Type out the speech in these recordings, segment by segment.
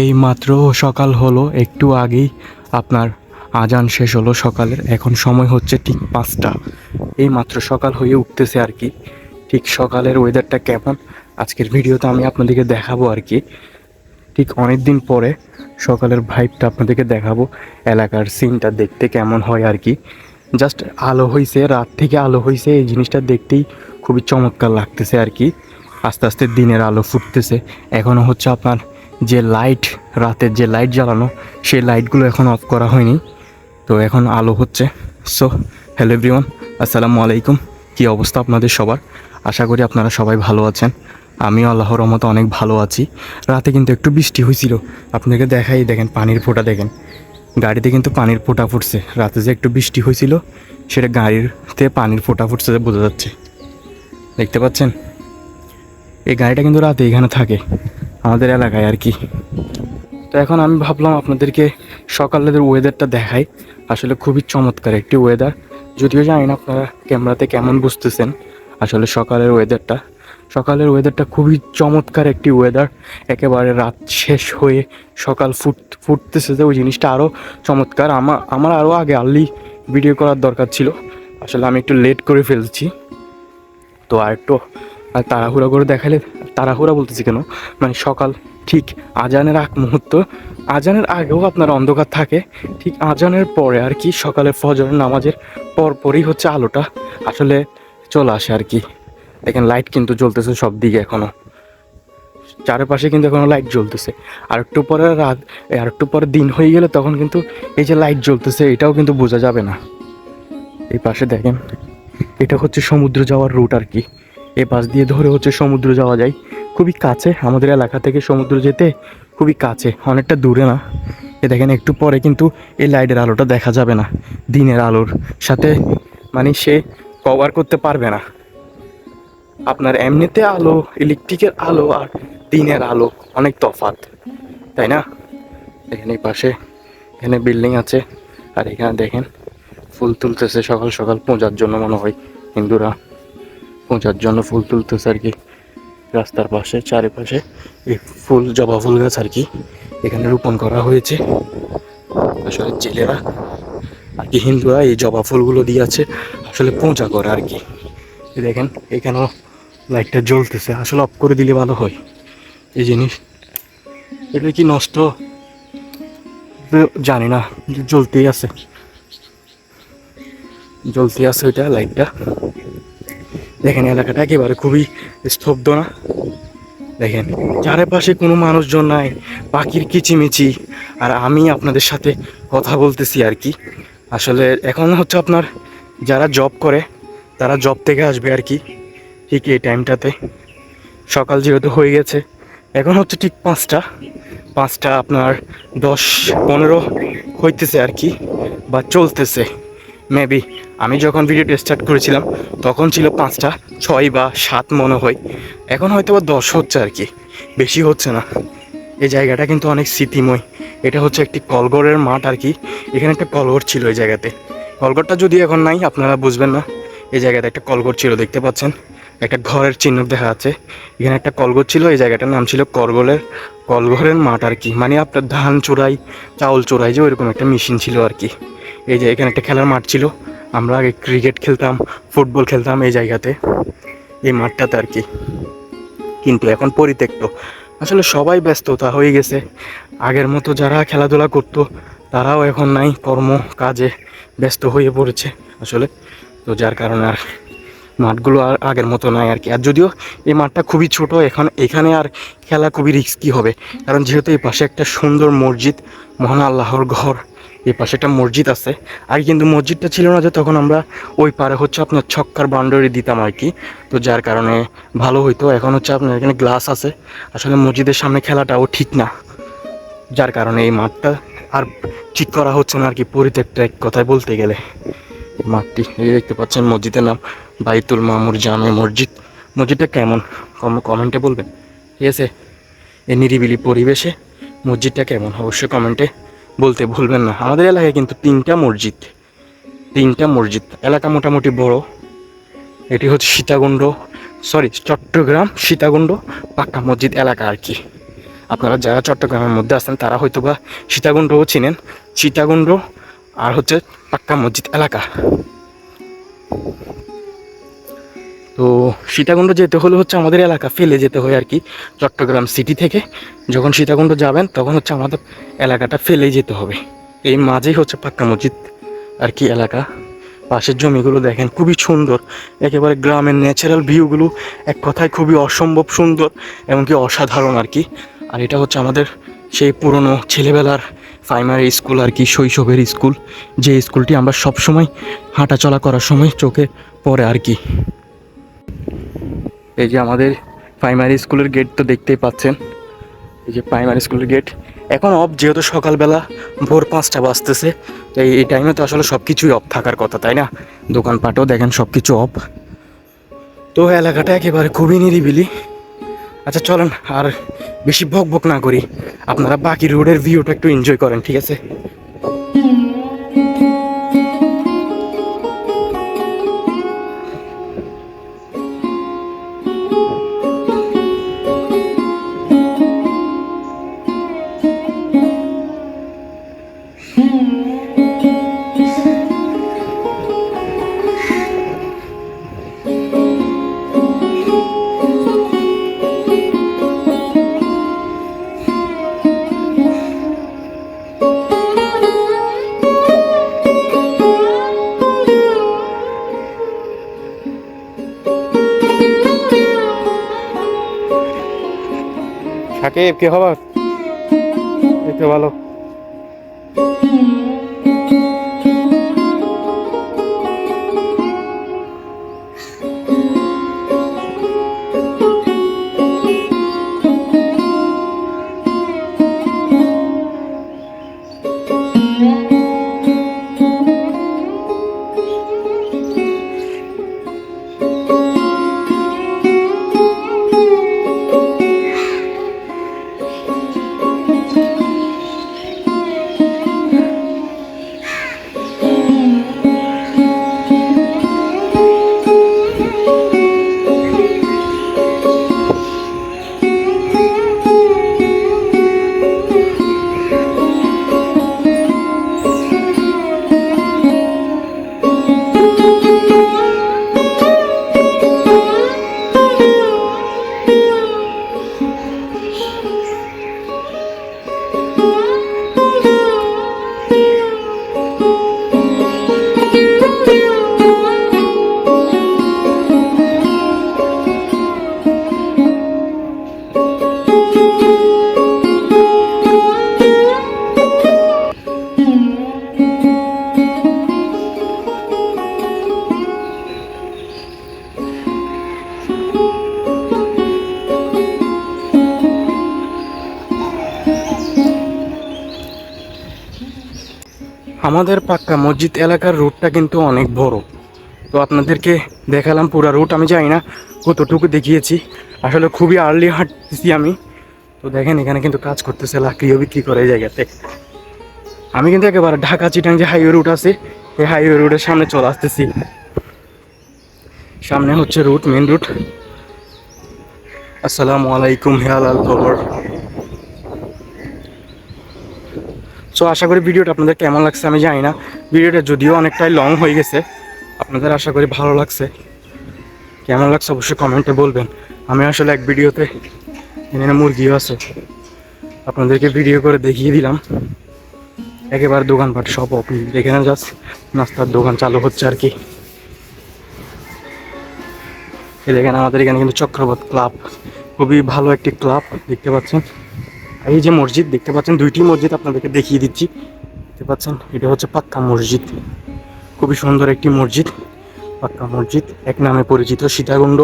এই মাত্র সকাল হলো, একটু আগেই আপনার আজান শেষ হলো সকালের। এখন সময় হচ্ছে ঠিক পাঁচটা। এই মাত্র সকাল হয়ে উঠতেছে আর কি। ঠিক সকালের ওয়েদারটা কেমন? আজকের ভিডিওতে আমি আপনাদেরকে দেখাবো আর কি। ঠিক অনেক দিন পরে সকালের ভাইবটা আপনাদেরকে দেখাবো। এলাকার সিনটা দেখতে কেমন হয় আর কি। জাস্ট আলো হয়েছে রাত থেকে আলো হয়েছে এই জিনিসটা দেখতেই খুবই চমৎকার লাগতেছে আর কি। আস্তে আস্তে দিনের আলো ফুটতেছে। এখনও হচ্ছে আপনার যে লাইট রাতের যে লাইট জ্বালানো, সেই লাইটগুলো এখন অফ করা হয়নি। তো এখন আলো হচ্ছে। সো হ্যালো এভরিওয়ান আসসালামু আলাইকুম। কী অবস্থা আপনাদের সবার? আশা করি আপনারা সবাই ভালো আছেন। আমিও আল্লাহর রহমতে অনেক ভালো আছি। রাতে কিন্তু একটু বৃষ্টি হয়েছিল। আপনাকে দেখাই, দেখেন পানির ফোঁটা দেখেন। গাড়িতে কিন্তু পানির ফোঁটা ফুটছে। রাতে যে একটু বৃষ্টি হয়েছিল, সেটা গাড়িতে পানির ফোঁটা ফুটছে বোঝা যাচ্ছে। দেখতে পাচ্ছেন? এই গাড়িটা কিন্তু রাতে এখানে থাকে। আমাদের এলাকায় আর কি। তো এখন আমি ভাবলাম আপনাদেরকে সকালের ওয়েদারটা দেখাই। আসলে খুবই চমৎকার একটি ওয়েদার যদিও জানি না আপনারা ক্যামেরাতে কেমন বুঝতেছেন আসলে সকালের ওয়েদারটা সকালের ওয়েদারটা খুবই চমৎকার একটি ওয়েদার একেবারে রাত শেষ হয়ে সকাল ফুট, ফুটতেছে যে ওই জিনিসটা আরও চমৎকার। আমার আমার আরও আগে আর্লি ভিডিও করার দরকার ছিল। আসলে আমি একটু লেট করে ফেলছি। তো আর একটু আর তাড়াহুড়া করে দেখালে তাড়াহুড়া বলতেছি কেন? মানে সকাল ঠিক আজানের আগ মুহূর্ত, আজানের আগেও আপনার অন্ধকার থাকে, ঠিক আজানের পরে আর কি সকালে ফজরের নামাজের পর পরই হচ্ছে আলোটা। আসলে চলে আসে আর কি। দেখেন লাইট কিন্তু জ্বলতেছে সব দিকে এখনও চারপাশে কিন্তু এখনও লাইট জ্বলতেছে। আর একটু পরে রাত আর একটু পরে দিন হয়ে গেলে তখন কিন্তু এই যে লাইট জ্বলতেছে, এটাও কিন্তু বোঝা যাবে না। এই পাশে দেখেন, এটা হচ্ছে সমুদ্র যাওয়ার রুট আর কি। এ পাশ দিয়ে ধরে হচ্ছে সমুদ্র যাওয়া যায়। খুবই কাছে, আমাদের এলাকা থেকে সমুদ্র যেতে খুবই কাছে, অনেকটা দূরে না। এ দেখেন, একটু পরে কিন্তু এই লাইটের আলোটা দেখা যাবে না, দিনের আলোর সাথে। মানে সে কভার করতে পারবে না। আপনার এমনিতে আলো ইলেকট্রিকের আলো আর দিনের আলো অনেক তফাৎ, তাই না? এখানে পাশে, এখানে বিল্ডিং আছে, আর এখানে দেখেন, ফুল তুলতেছে সকাল সকাল পূজার জন্য মনে হয় হিন্দুরা। পূজার জন্য ফুল তুলতেছে আর কি। রাস্তার পাশে, চারিপাশে এই ফুল, জবা ফুল গাছ আর কি এখানে রোপণ করা হয়েছে। আসলে জেলেরা আর কি হিন্দুরা এই জবা ফুলগুলো দিয়ে আছে, আসলে পূজা করে আর কি। দেখেন, এখানেও লাইটটা জ্বলতেছে, আসলে অফ করে দিলে ভালো হয়। এই জিনিস, এটা কি নষ্ট? জানি না, জ্বলতেই আছে। জ্বলতে আছে ওইটা, লাইটটা। দেখেন, এলাকাটা একেবারে খুবই স্তব্ধ না? দেখেন, চারিপাশে কোনো মানুষজন নাই, পাখির কিচিমিচি। আর আমি আপনাদের সাথে কথা বলতেছি আর কি। আসলে এখন হচ্ছে আপনার যারা জব করে, তারা জব থেকে আসবে আর কি, ঠিক এই টাইমটাতে সকাল যেহেতু হয়ে গেছে, এখন হচ্ছে ঠিক পাঁচটা। পাঁচটা আপনার দশ পনেরো হইতেছে আর কি, বা চলতেছে। মেবি আমি যখন ভিডিওটা স্টার্ট করেছিলাম, তখন ছিল পাঁচটা, ছয় বা সাত মনে হয়। এখন হয়তো বা দশ হচ্ছে আর কি, বেশি হচ্ছে না। এই জায়গাটা কিন্তু অনেক স্মৃতিময়। এটা হচ্ছে একটি কলগড়ের মাঠ আর কি, এখানে একটা কলগড় ছিল এই জায়গাতে। কলগড়টা যদি এখন নাই, আপনারা বুঝবেন না, এই জায়গাতে একটা কলগড় ছিল, দেখতে পাচ্ছেন? একটা ঘরের চিহ্ন দেখা যাচ্ছে। এখানে একটা কলগড় ছিল, এই জায়গাটার নাম ছিল করগলের কলঘরের মাঠ আর কি। মানে আপনার ধান চোরাই, চাউল চোরাই যে ওইরকম একটা মেশিন ছিল আর কি। এই যে এখানে একটা খেলার মাঠ ছিল আমরা আগে ক্রিকেট খেলতাম ফুটবল খেলতাম এই জায়গাতে, এই মাঠটাতে আর কি। কিন্তু এখন পরিত্যক্ত। আসলে সবাই ব্যস্ততা হয়ে গেছে। আগের মতো যারা খেলাধুলা করতো, তারাও এখন নাই, কর্ম, কাজে ব্যস্ত হয়ে পড়েছে আসলে। তো যার কারণে আর মাঠগুলো আর আগের মতো নাই আর কি। আর যদিও এই মাঠটা খুবই ছোট, এখন এখানে আর খেলা খুবই রিস্কি হবে। কারণ যেহেতু এই পাশে একটা সুন্দর মসজিদ, মহান আল্লাহর ঘর এই পাশে একটা মসজিদ আছে। আর কিন্তু মসজিদটা ছিল না যে তখন আমরা ওই পারে হচ্ছে আপনার ছক্কার বাউন্ডারি দিতাম আর কি। তো যার কারণে ভালো হইতো। এখন হচ্ছে আপনার এখানে গ্লাস আছে। আসলে মসজিদের সামনে খেলাটাও ঠিক না। যার কারণে এই মাঠটা আর ঠিক করা হচ্ছে না আর কি পরিত্যক্ত এক কথায় বলতে গেলে। মাঠটি, এই দেখতে পাচ্ছেন মসজিদের নাম বাইতুল মামুর জামে মসজিদ। মসজিদটা কেমন? কম- কমেন্টে বলবেন। ঠিক আছে? এই নিরিবিলি পরিবেশে মসজিদটা কেমন? অবশ্যই কমেন্টে বলতে ভুলবেন না। আমাদের এলাকায় কিন্তু তিনটা মসজিদ। তিনটা মসজিদ। এলাকা মোটামুটি বড়। এটি হচ্ছে সীতাকুণ্ড সরি চট্টগ্রাম, সীতাকুণ্ড, পাক্কা মসজিদ এলাকা আর কি। আপনারা যারা চট্টগ্রামের মধ্যে আছেন, তারা হয়তো বা সীতাকুণ্ডও চিনেন। সীতাকুণ্ড আর হচ্ছে পাক্কা মসজিদ এলাকা। তো সীতাকুণ্ড যেতে হলে হচ্ছে আমাদের এলাকা ফেলে যেতে হয় আর কি, চট্টগ্রাম সিটি থেকে। যখন সীতাকুণ্ড যাবেন, তখন হচ্ছে আমাদের এলাকাটা ফেলেই যেতে হবে। এই মাঝেই হচ্ছে পাক্কা মসজিদ আর কি এলাকা। পাশের জমিগুলো দেখেন, খুবই সুন্দর। একেবারে গ্রামের ন্যাচারাল ভিউগুলো এক কথায় খুবই অসম্ভব সুন্দর, এমনকি অসাধারণ আর কি। আর এটা হচ্ছে আমাদের সেই পুরনো ছেলেবেলার প্রাইমারি স্কুল আর কি, শৈশবের স্কুল যে স্কুলটি আমরা সবসময় হাঁটাচলা করার সময় চোখে পড়ে আর কি। এই যে আমাদের প্রাইমারি স্কুলের গেট তো দেখতেই পাচ্ছেন। এই যে প্রাইমারি স্কুলের গেট এখন অফ যেহেতু সকালবেলা ভোর পাঁচটা বাজতেছে, তো এই টাইমে তো আসলে সব কিছুই অফ থাকার কথা, তাই না? দোকানপাটও দেখেন সব কিছু অফ তো এলাকাটা একেবারে খুবই নিরিবিলি। আচ্ছা চলেন, আর বেশি বক বক না করি। আপনারা বাকি রোডের ভিউটা একটু এনজয় করেন, ঠিক আছে? সাকিব কি খবর এই তো ভালো। আমাদের পাক্কা মসজিদ এলাকার রুটটা কিন্তু অনেক বড়। তো আপনাদেরকে দেখালাম পুরো রুট, আমি জানি না কতটুকু দেখিয়েছি। আসলে খুবই আর্লি হাঁটতেছি আমি। তো দেখেন, এখানে কিন্তু কাজ করতেছে লাকড়িও বিক্রি করে এই জায়গাতে। আমি কিন্তু একেবারে ঢাকা চিটাং যে হাইওয়ে রুট আছে, এই হাইওয়ে রুটের সামনে চলে আসতেছি। সামনে হচ্ছে রুট মেন রুট আসসালামু আলাইকুম হেয়ালাল খবর। সো আশা করি ভিডিওটা আপনাদের কেমন লাগছে আমি জানি না। ভিডিওটা যদিও অনেকটাই লং হয়ে গেছে, আপনাদের আশা করি ভালো লাগছে। কেমন লাগছে অবশ্যই কমেন্টে বলবেন। আমি আসলে এক ভিডিওতে এখানে মুরগিও আছে। আপনাদেরকে ভিডিও করে দেখিয়ে দিলাম। একেবারে দোকানপাট সব ওপেন এখানে জাস্ট নাস্তার দোকান চালু হচ্ছে আর কি। দেখেন আমাদের এখানে কিন্তু চক্রবত ক্লাব খুবই ভালো একটি ক্লাব দেখতে পাচ্ছেন? এই যে মসজিদ, দেখতে পাচ্ছেন দুইটি মসজিদ আপনাদেরকে দেখিয়ে দিচ্ছি। দেখতে পাচ্ছেন, এটা হচ্ছে পাক্কা মসজিদ। খুবই সুন্দর একটি মসজিদ, পাক্কা মসজিদ। এক নামে পরিচিত সীতাকুণ্ড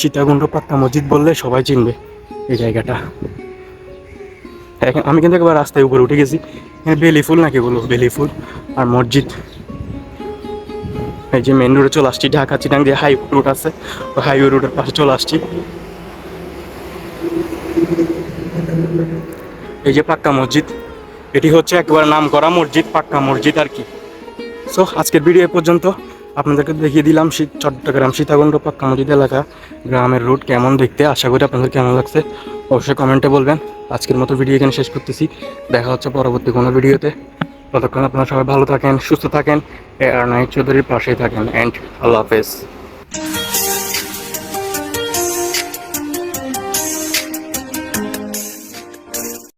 সীতাকুণ্ড পাক্কা মসজিদ বললে সবাই চিনবে এই জায়গাটা। এখন আমি কিন্তু একবার রাস্তায় উপরে উঠে গেছি। বেলি ফুল নাকি বলব? বেলি ফুল আর মসজিদ। এই যে মেন রোডে চলে আসছি, ঢাকা চিটাং যে হাই রোড আছে। হাইওয়ে রোডের পাশে চলে আসছি। এই যে পাক্কা মসজিদ, এটি হচ্ছে একবার নাম করা মসজিদ, পাক্কা মসজিদ আর কি। সো আজকের ভিডিও এ পর্যন্ত আপনাদেরকে দেখিয়ে দিলাম চট্টগ্রাম সীতাকুণ্ড পাক্কা মসজিদ এলাকা, গ্রামের রুট কেমন দেখতে, আশা করি আপনাদের কেমন লাগছে, অবশ্যই কমেন্টে বলবেন। আজকের মতো ভিডিও এখানে শেষ করতেছি, দেখা হচ্ছে পরবর্তী কোনো ভিডিওতে ততক্ষণ আপনারা সবাই ভালো থাকেন, সুস্থ থাকেন, এ আর নাইট চৌধুরীর পাশেই থাকেন অ্যান্ড আল্লাহ হাফেজ।